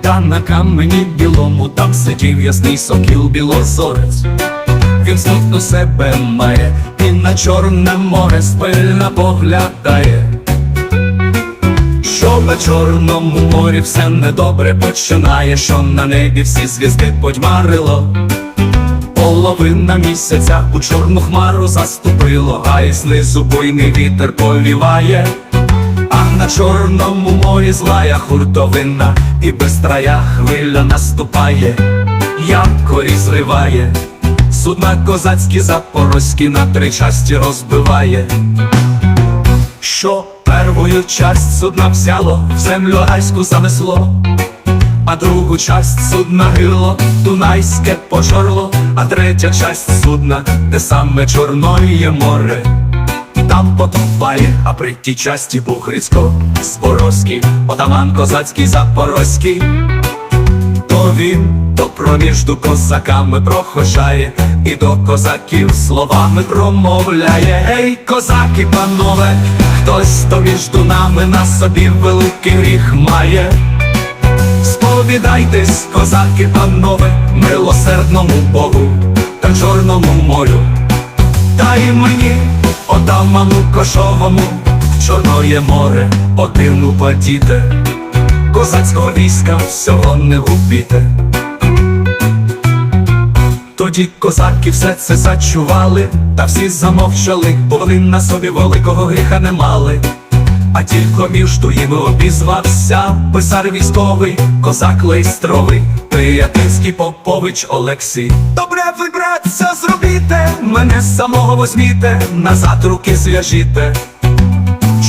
Та на камені білому там сидів ясний сокіл білозорець. Він смутно себе має і на чорне море спильно поглядає. Що на чорному морі все недобре починає, що на небі всі звізди подьмарило. Половина місяця у чорну хмару заступило, а й знизу буйний вітер повіває. На чорному морі злая хуртовина, і безтрая хвиля наступає, якорі зриває, судна козацькі запорозькі на три часті розбиває. Що первою часть судна взяло, в землю гайську занесло, а другу часть судна гило, Дунайське пожорло, а третя часть судна, те саме Чорноє море. Там потопає, а при тій часті був Зборозький, отаман козацький запорозький. То він то проміжду козаками прохожає, і до козаків словами промовляє. Гей, козаки, панове, хтось то між нами на собі великий гріх має. Сповідайтесь, козаки, панове, милосердному Богу та Чорному морю. Та й мені, отаману кошовому, Чорноє море один упадіте, козацького війська всього не губіте. Тоді козаки все це зачували, та всі замовчали, бо вони на собі великого гріха не мали. А тільки між їми обізвався писар військовий, козак лейстровий, приятельський попович Олексій. Добре ви, зробіте, мене самого возьміте, назад руки зв'яжіте.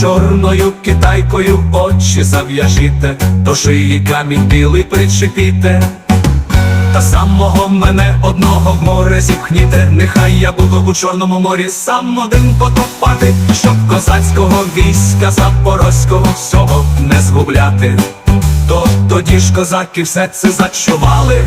Чорною китайкою очі зав'яжіте, до шиї камінь білий причепіте. Та самого мене одного в море зіпхніте, нехай я буду у Чорному морі сам один потопати, щоб козацького війська запорозького всього не згубляти. То тоді ж козаки все це зачували.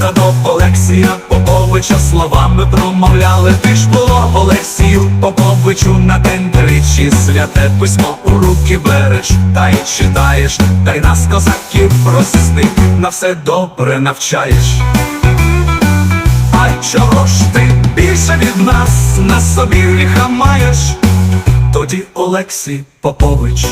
Та до Олексія Поповича словами промовляли Ти ж було Олексію Поповичу на день тричі Святе письмо у руки береш, та й читаєш, та й нас козаків просисни, на все добре навчаєш. А чого ж ти більше від нас на собі гріха маєш? Тоді Олексій Попович